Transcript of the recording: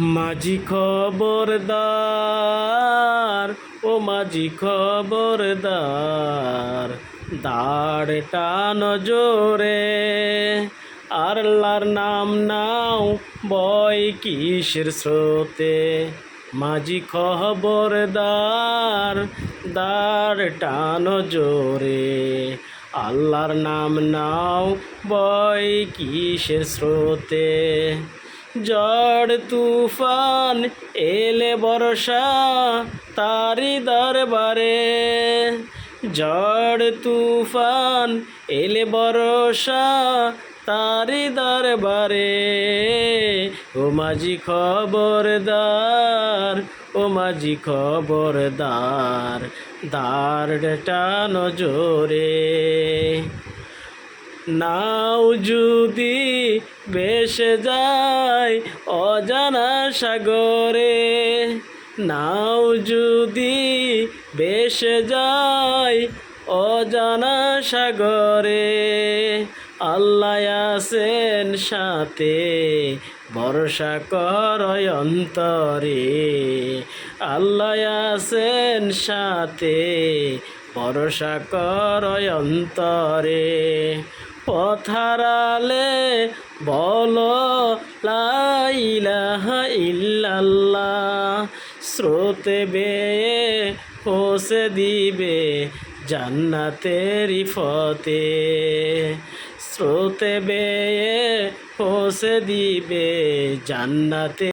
মাঝি খবরদার, ও মাঝি খবরদার, দাঁড় টান জোরে। আল্লাহর নাম নাও বয় কিসের স্রোতে। মাঝি খবরদার, দাঁড় টান জোরে। আল্লাহর নাম নাও বয় কিসের স্রোতে। ঝড় তুফান এলে বর্ষা তারি দরবারে। ঝড় তুফান এলে বর্ষা তারি দরবারে। ও মাঝি খবরদার, ও মাঝি খবরদার, দার টানো জোরে নাও যদি বেসে যায় অজানা সাগরে, নাও যদি বেসে যায় অজানা সাগরে, আল্লাহ আছেন সাথে, ভরসা কর অন্তরে। আল্লাহ আছেন সাথে, ভরসা কর অন্তরে। পথারালে বলো লাইলাহা ইল্লাল্লাহ, স্রোতে বেয়ে পৌঁছে দিবে জান্নাতেরি ফতে স্রোতে বেয়ে পৌঁছে দিবে জান্নাতে